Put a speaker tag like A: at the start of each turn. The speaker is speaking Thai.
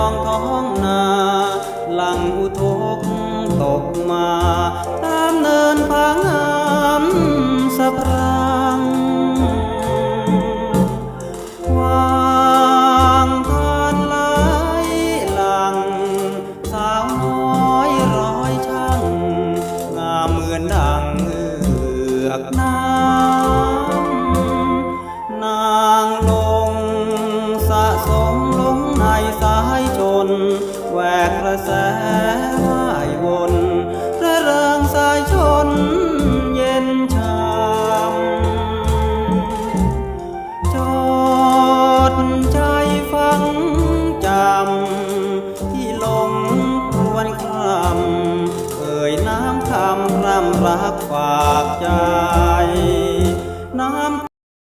A: องท้องนาหลังอุทกตกมา ตามเนินผางามสะพรังวางทานไหลหลัง สาวน้อยร้อยช่าง งามเหมือนดังเอือกน้ำนางลงสะสมลงในส แหวกกระแสว่ายวนระเริงสายชนเย็นชามจดใจฟังจำที่ลมครวนครำเอ่ยน้ำคำรำรักฝากใจ